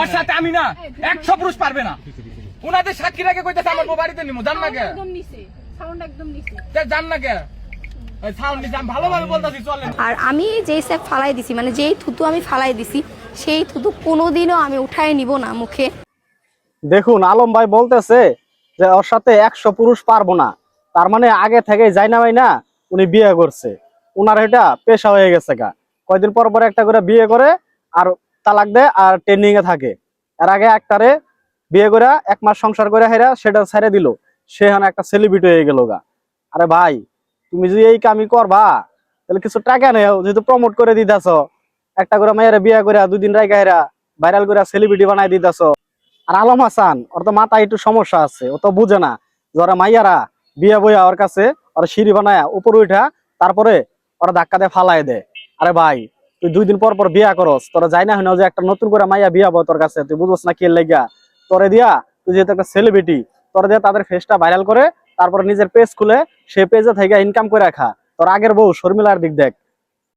ওর সাথে আমি না একশো পুরুষ পারবে না। উনাদের সাক্ষী রেখে কইতেছে আমার বউ বাড়িতে নিমু জান না কে? একদম নিচে সাউন্ড একদম নিচে। তে জান না কে? আর আমি যেই স্যাপ ফালাই দিছি মানে যেই থুতু আমি ফালাই দিছি সেই থুতু কোনোদিনও আমি উঠায় নিব না মুখে। দেখুন আলম ভাই বলতেছে যে ওর সাথে একশো পুরুষ পারব না। তার মানে আগে থেকে যাই না ভাই না উনি বিয়ে করছে। উনার এটা পেশা হয়ে গেছে গা। কয়দিন পর পর একটা করে বিয়ে করে আর তালাক দেয় আর ট্রেনিং এ থাকে। এর আগে একটারে বিয়ে করে এক মাস সংসার করে হেরা সেটা ছেড়ে দিল। সে এখন একটা সেলিব্রিটি হয়ে গেল গা। আরে ভাই, তুমি যদি এই কামই করবা, তাহলে কিছু টাকা নেও, যেহেতু প্রমোট করে দিতেছ। একটা করে মেয়েরা বিয়ে করে দুদিন রাইকা হেরা ভাইরাল করে সেলিব্রিটি বানাই দিতেছ। আর আলম হাসান, ওর তো মাথায় একটু সমস্যা আছে, ও তো বুঝে না। যে ওরা মাইয়ারা বিয়ে বইয়া ওর কাছে ওরা সিঁড়ি বানায় উপরে উঠা, তারপরে ওরা ধাক্কা দিয়ে ফালাই দেয়। আরে ভাই তুই দুই দিন পর পর বিয়া করস, তোরা যাই না হয় যে একটা নতুন করে মাইয়া বিয়া হব তোর কাছে, তুই বুঝবস না কে লেগা তোরে দিয়া, তুই যেহেতু একটা সেলিব্রিটি তোরা দিয়া তাদের ফেসটা ভাইরাল করে, তারপর নিজের পেজ খুলে সে পেজে থেকে ইনকাম করে রাখা তোর আগের বউ শর্মিলার দিক দেখ।